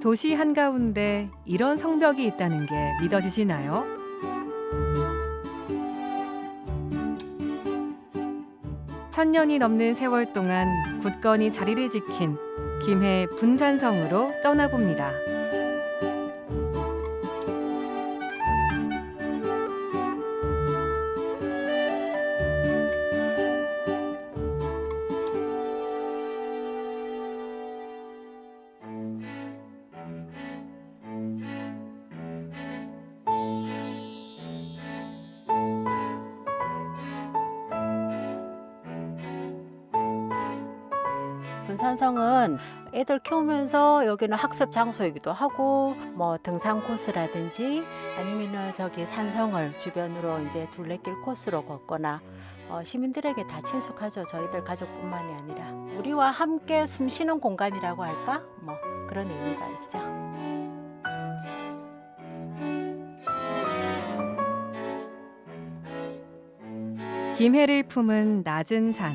도시 한가운데 이런 성벽이 있다는 게 믿어지시나요? 천년이 넘는 세월 동안 굳건히 자리를 지킨 김해 분산성으로 떠나봅니다. 분산성은 애들 키우면서 여기는 학습 장소이기도 하고 뭐 등산 코스라든지 아니면은 저기 산성을 주변으로 이제 둘레길 코스로 걷거나 어, 시민들에게 다 친숙하죠. 저희들 가족뿐만이 아니라 우리와 함께 숨쉬는 공간이라고 할까? 뭐 그런 의미가 있죠. 김해를 품은 낮은 산.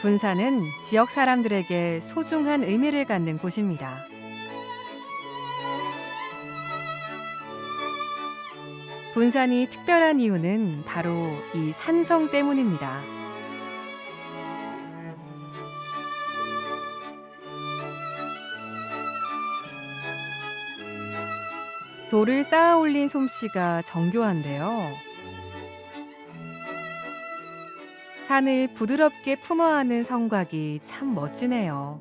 분산은 지역 사람들에게 소중한 의미를 갖는 곳입니다. 분산이 특별한 이유는 바로 이 산성 때문입니다. 돌을 쌓아 올린 솜씨가 정교한데요. 산을 부드럽게 품어하는 성곽이 참 멋지네요.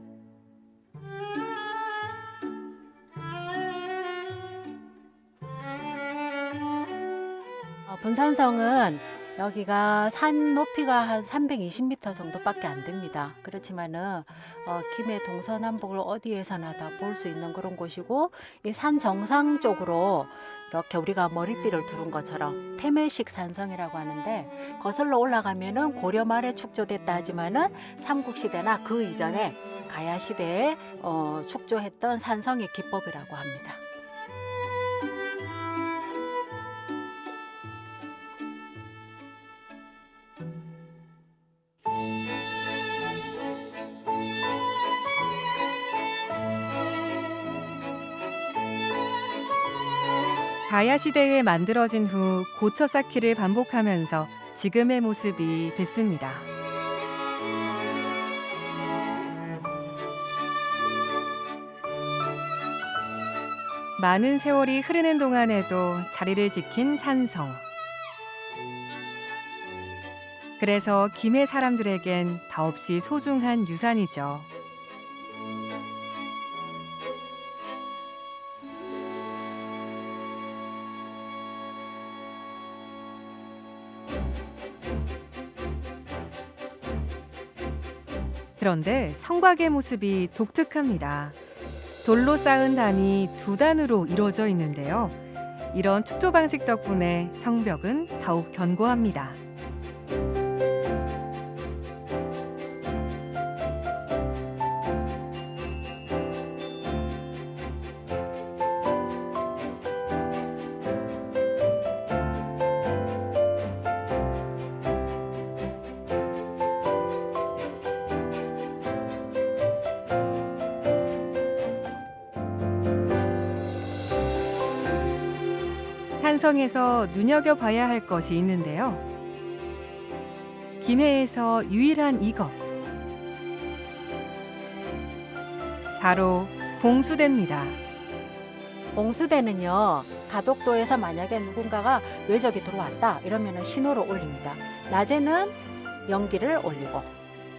어, 분산성은 여기가 산 높이가 한 320m 정도밖에 안 됩니다. 그렇지만은 어, 김해 동서남북을 어디에서나 다 볼 수 있는 그런 곳이고 이 산 정상 쪽으로 이렇게 우리가 머리띠를 두른 것처럼 태매식 산성이라고 하는데 거슬러 올라가면은 고려 말에 축조됐다 하지만은 삼국시대나 그 이전에 가야 시대에 어, 축조했던 산성의 기법이라고 합니다. 가야 시대에 만들어진 후 고쳐 쌓기를 반복하면서 지금의 모습이 됐습니다. 많은 세월이 흐르는 동안에도 자리를 지킨 산성. 그래서 김해 사람들에겐 더없이 소중한 유산이죠. 그런데 성곽의 모습이 독특합니다. 돌로 쌓은 단이 두 단으로 이루어져 있는데요. 이런 축조 방식 덕분에 성벽은 더욱 견고합니다. 산성에서 눈여겨봐야 할 것이 있는데요. 김해에서 유일한 이것. 바로 봉수대입니다. 봉수대는요 가덕도에서 만약에 누군가가 외적이 들어왔다 이러면 신호를 올립니다. 낮에는 연기를 올리고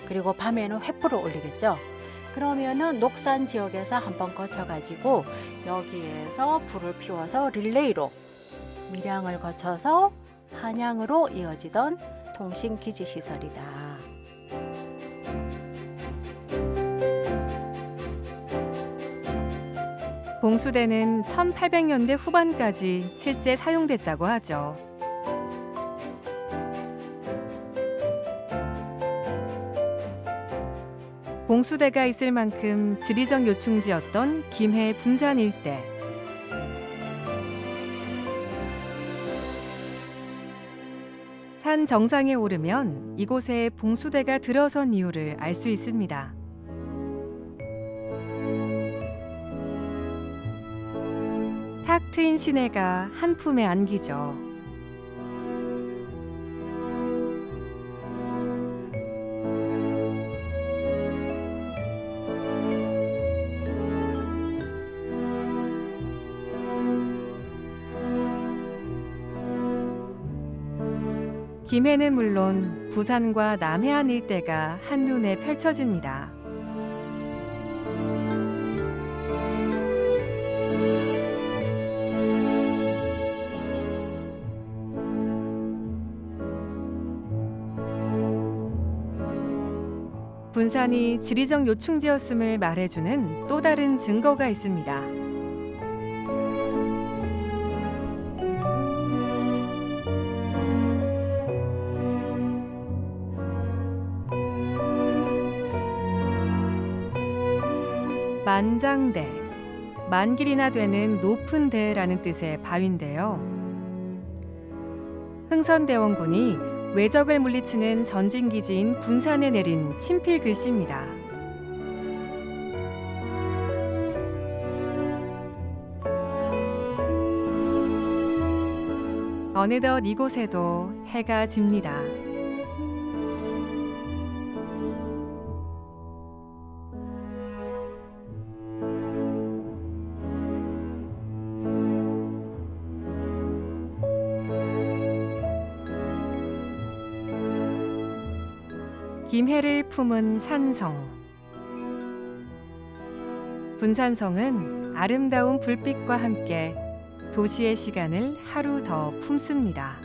그리고 밤에는 횃불을 올리겠죠. 그러면은 녹산 지역에서 한번 거쳐가지고 여기에서 불을 피워서 릴레이로 밀양을 거쳐서 한양으로 이어지던 통신 기지 시설이다. 봉수대는 1800년대 후반까지 실제 사용됐다고 하죠. 봉수대가 있을 만큼 지리적 요충지였던 김해 분산 일대. 산 정상에 오르면 이곳에 봉수대가 들어선 이유를 알 수 있습니다. 탁 트인 시내가 한 품에 안기죠. 김해는 물론 부산과 남해안 일대가 한눈에 펼쳐집니다. 분산이 지리적 요충지였음을 말해주는 또 다른 증거가 있습니다. 만장대, 만길이나 되는 높은 대라는 뜻의 바위인데요. 흥선대원군이 외적을 물리치는 전진기지인 분산에 내린 친필 글씨입니다. 어느덧 이곳에도 해가 집니다. 김해를 품은 산성. 분산성은 아름다운 불빛과 함께 도시의 시간을 하루 더 품습니다.